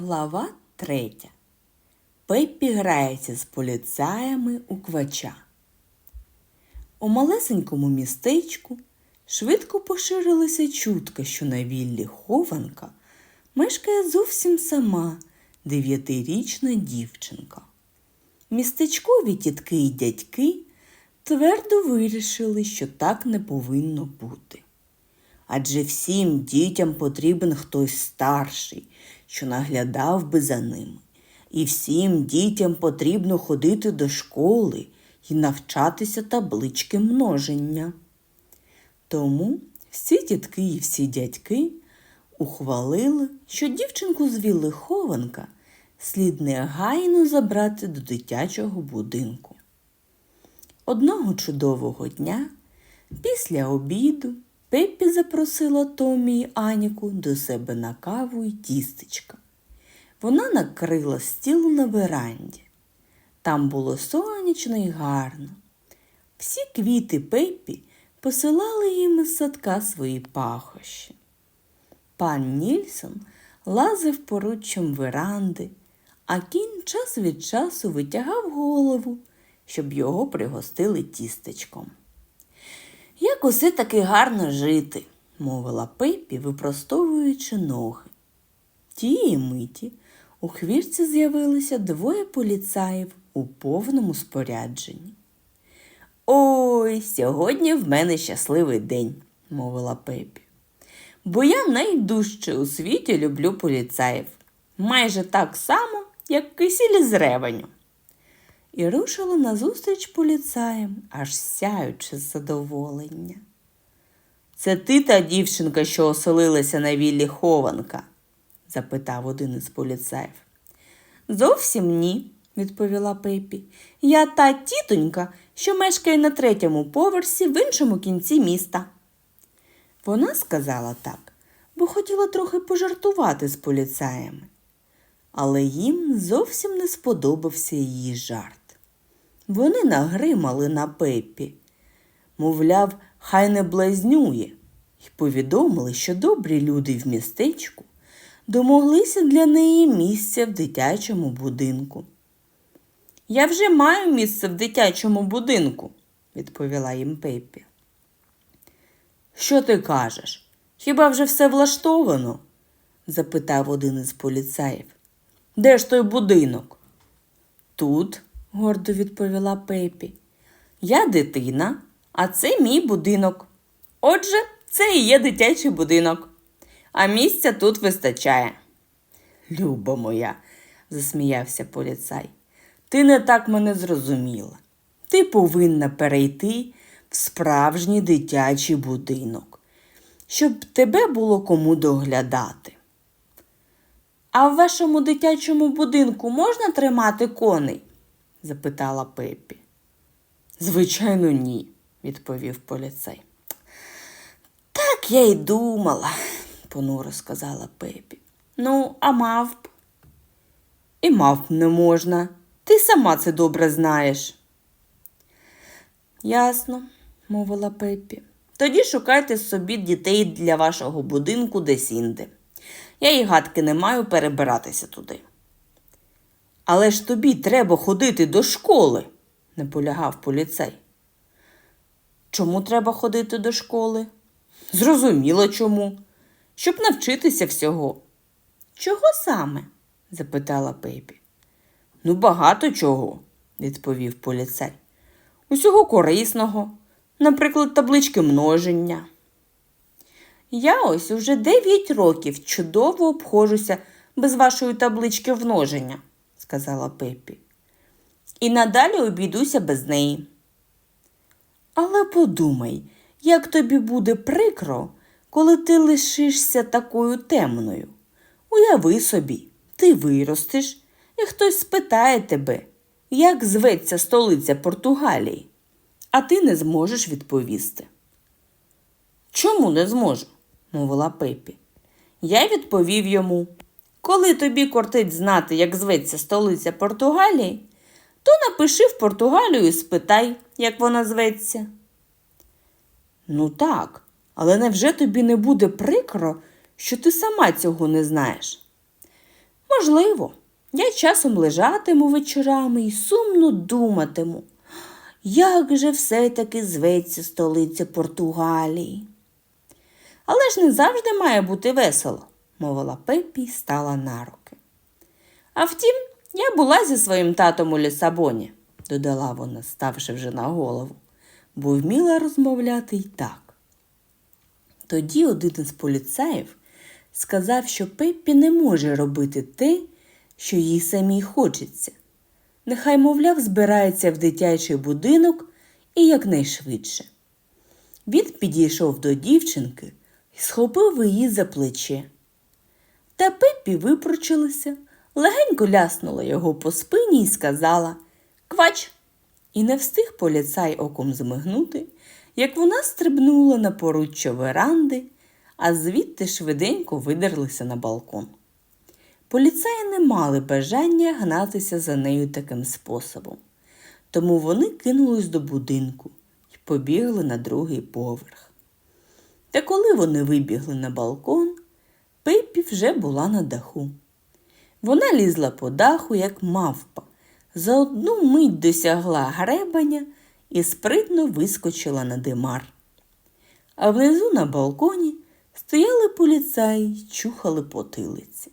Глава третя. Пеппі грається з поліцаями у квача. У малесенькому містечку швидко поширилася чутка, що на віллі хованка мешкає зовсім сама дев'ятирічна дівчинка. Містечкові тітки і дядьки твердо вирішили, що так не повинно бути. Адже всім дітям потрібен хтось старший, що наглядав би за ними. І всім дітям потрібно ходити до школи і навчатися таблички множення. Тому всі тітки і всі дядьки ухвалили, що дівчинку з вілли хованка слід негайно забрати до дитячого будинку. Одного чудового дня, після обіду, Пеппі запросила Томі і Аніку до себе на каву і тістечка. Вона накрила стіл на веранді. Там було сонячно і гарно. Всі квіти Пеппі посилали їм із садка свої пахощі. Пан Нільсон лазив поруччям веранди, а кінь час від часу витягав голову, щоб його пригостили тістечком. Як усе таки гарно жити, мовила Пеппі, випростовуючи ноги. Тієї миті у хвірці з'явилися двоє поліцаїв у повному спорядженні. Ой, сьогодні в мене щасливий день, мовила Пеппі. Бо я найдужче у світі люблю поліцаїв, майже так само, як кисілі з ревеню. І рушила назустріч поліцаєм, аж сяючи з задоволення. Це ти та дівчинка, що оселилася на віллі хованка? запитав один із поліцаїв. Зовсім ні, відповіла Пепі. Я та тітонька, що мешкає на третьому поверсі в іншому кінці міста. Вона сказала так, бо хотіла трохи пожартувати з поліцаями. Але їм зовсім не сподобався її жарт. Вони нагримали на Пеппі, мовляв, хай не блазнює, і повідомили, що добрі люди в містечку домоглися для неї місця в дитячому будинку. Я вже маю місце в дитячому будинку, відповіла їм Пеппі. Що ти кажеш? Хіба вже все влаштовано? запитав один із поліцаїв. Де ж той будинок? Тут, гордо відповіла Пепі. Я дитина, а це мій будинок. Отже, це і є дитячий будинок, а місця тут вистачає. Люба моя, засміявся поліцай, ти не так мене зрозуміла. Ти повинна перейти в справжній дитячий будинок, щоб тебе було кому доглядати. А в вашому дитячому будинку можна тримати коней? Запитала Пеппі. Звичайно, ні, відповів поліцей. Так я й думала, понуро сказала Пеппі. Ну, а мавп? І мавп не можна. Ти сама це добре знаєш. Ясно, мовила Пеппі. Тоді шукайте собі дітей для вашого будинку десь інде. Я й гадки не маю перебиратися туди. Але ж тобі треба ходити до школи, наполягав поліцей. Чому треба ходити до школи? Зрозуміло чому. Щоб навчитися всього. Чого саме? запитала Пепі. Ну, багато чого, відповів поліцей. Усього корисного, наприклад, таблички множення. Я ось уже дев'ять років чудово обходжуся без вашої таблички множення, сказала Пепі. І надалі обійдуся без неї. Але подумай, як тобі буде прикро, коли ти лишишся такою темною. Уяви собі, ти виростеш, і хтось спитає тебе, як зветься столиця Португалії, а ти не зможеш відповісти. Чому не зможу? мовила Пепі. Я відповів йому коли тобі кортить знати, як зветься столиця Португалії, то напиши в Португалію і спитай, як вона зветься. Ну так, але невже тобі не буде прикро, що ти сама цього не знаєш? Можливо, я часом лежатиму вечорами і сумно думатиму, як же все-таки зветься столиця Португалії. Але ж не завжди має бути весело, мовила Пеппі і стала на руки. А втім, я була зі своїм татом у Лісабоні, додала вона, ставши вже на голову, бо вміла розмовляти й так. Тоді один із поліцаїв сказав, що Пеппі не може робити те, що їй самій хочеться. Нехай, мовляв, збирається в дитячий будинок і якнайшвидше. Він підійшов до дівчинки і схопив її за плече. Та Пеппі випручилася, легенько ляснула його по спині і сказала Квач! І не встиг поліцай оком змигнути, як вона стрибнула на поруччя веранди, а звідти швиденько видерлися на балкон. Поліцаї не мали бажання гнатися за нею таким способом, тому вони кинулись до будинку і побігли на другий поверх. Та коли вони вибігли на балкон, Пеппі вже була на даху. Вона лізла по даху, як мавпа, за одну мить досягла гребеня і спритно вискочила на димар. А внизу на балконі стояли поліцаї й чухали потилиці.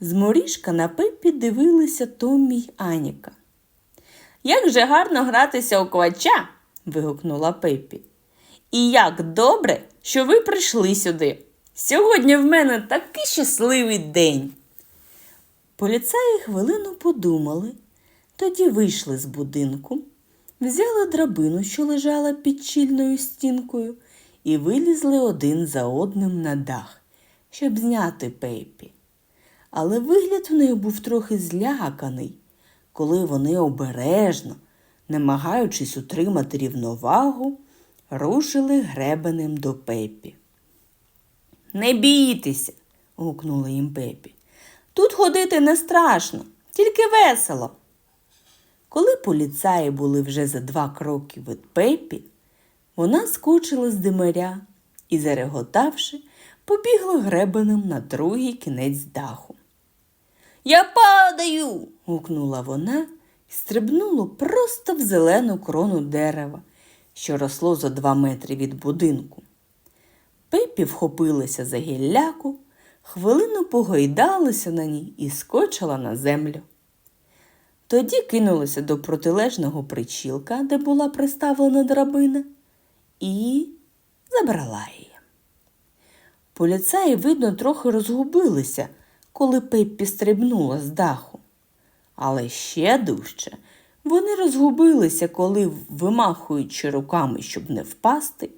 З моріжка на Пеппі дивилися Томмі й Аніка. Як же гарно гратися у квача. вигукнула Пеппі. І як добре, що ви прийшли сюди. Сьогодні в мене такий щасливий день. Поліцаї хвилину подумали, тоді вийшли з будинку, взяли драбину, що лежала під чільною стінкою, і вилізли один за одним на дах, щоб зняти Пеппі. Але вигляд в неї був трохи зляканий, коли вони обережно, намагаючись утримати рівновагу, рушили гребенем до Пеппі. Не бійтеся, гукнула їм Пепі. Тут ходити не страшно, тільки весело. Коли поліцаї були вже за два кроки від Пепі, вона скочила з димаря і, зареготавши, побігла гребенем на другий кінець даху. Я падаю. гукнула вона і стрибнула просто в зелену крону дерева, що росло за два метри від будинку. Пепі вхопилася за гілляку, хвилину погойдалася на ній і скочила на землю. Тоді кинулася до протилежного причілка, де була приставлена драбина, і забрала її. Поліцаї, видно, трохи розгубилися, коли Пеппі стрибнула з даху. Але ще дужче вони розгубилися, коли, вимахуючи руками, щоб не впасти,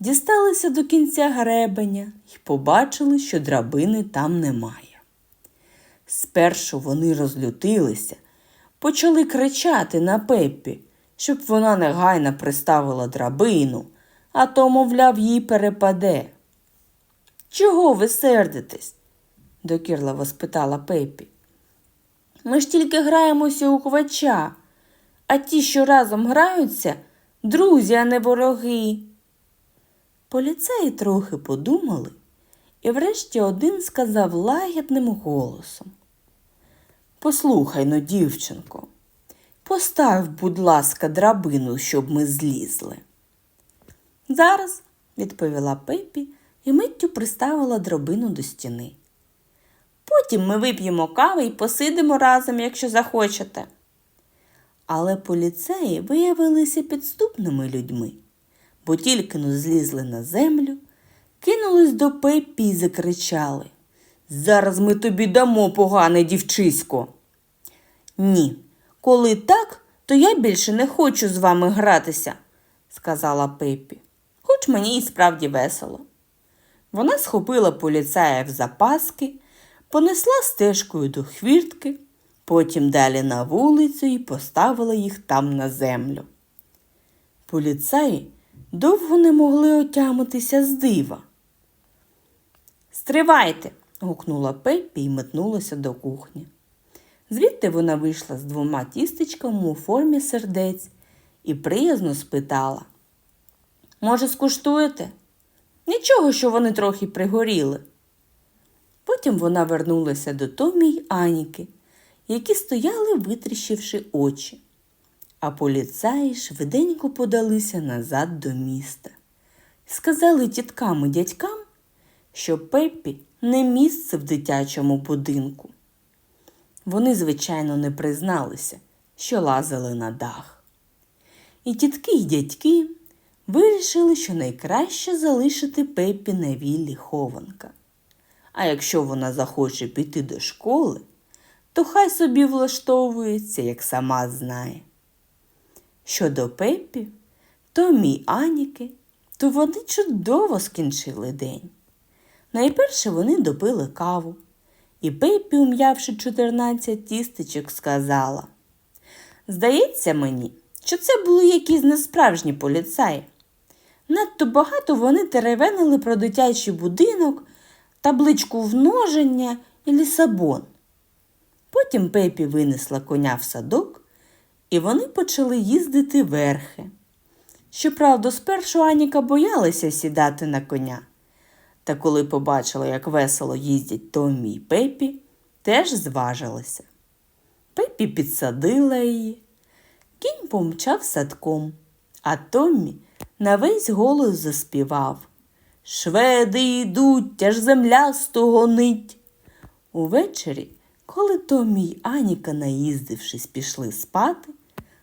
дісталися до кінця гребеня і побачили, що драбини там немає. Спершу вони розлютилися, почали кричати на Пеппі, щоб вона негайно приставила драбину, а то, мовляв, їй перепаде. Чого ви сердитесь? докірливо спитала Пеппі. Ми ж тільки граємося у квача, а ті, що разом граються, друзі, а не вороги. Поліцеї трохи подумали, і врешті один сказав лагідним голосом. Послухай но, дівчинко, постав, будь ласка, драбину, щоб ми злізли. Зараз, відповіла Пепі і миттю приставила драбину до стіни. Потім ми вип'ємо кави і посидимо разом, якщо захочете. Але поліцеї виявилися підступними людьми, бо тільки но злізли на землю, кинулись до Пеппі і закричали Зараз ми тобі дамо погане дівчисько. Ні, коли так, то я більше не хочу з вами гратися, сказала Пеппі, хоч мені і справді весело. Вона схопила поліцая в запаски, понесла стежкою до хвіртки, потім далі на вулицю і поставила їх там на землю. Поліцаї довго не могли отямитися з дива. Стривайте, гукнула Пеппі і метнулася до кухні. Звідти вона вийшла з двома тістечками у формі сердець і приязно спитала Може, скуштуєте? Нічого, що вони трохи пригоріли. Потім вона вернулася до Томі й Аніки, які стояли, витріщивши очі. А поліцаї швиденько подалися назад до міста. Сказали тіткам і дядькам, що Пеппі не місце в дитячому будинку. Вони, звичайно, не призналися, що лазили на дах. І тітки й дядьки вирішили, що найкраще залишити Пеппі на віллі хованка. А якщо вона захоче піти до школи, то хай собі влаштовується, як сама знає. Щодо Пеппі, Томі й Аніки, то вони чудово скінчили день. Найперше вони допили каву, і Пеппі, ум'явши 14 тістечок, сказала Здається мені, що це були якісь несправжні поліцаї. Надто багато вони теревенили про дитячий будинок, табличку вноження і лісабон. Потім Пепі винесла коня в садок, і вони почали їздити верхи. Щоправда, спершу Аніка боялася сідати на коня. Та коли побачила, як весело їздять Томмі й Пепі, теж зважилася. Пепі підсадила її. Кінь помчав садком, а Томмі на весь голос заспівав Шведи йдуть, аж земля стогонить. Увечері, коли Томмі й Аніка, наїздившись, пішли спати,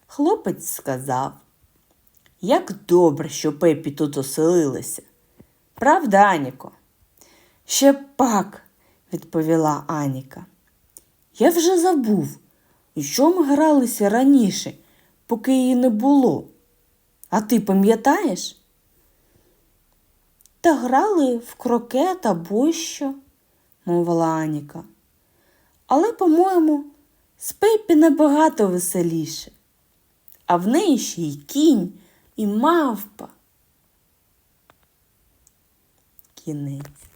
хлопець сказав Як добре, що Пепі тут оселилася. Правда, Аніко? Ще пак, відповіла Аніка. Я вже забув, і що ми гралися раніше, поки її не було. А ти пам'ятаєш? Та грали в крокет або що, мовила Аніка. Але, по-моєму, з Пеппі набагато веселіше, а в неї ще й кінь, і мавпа. Кінець.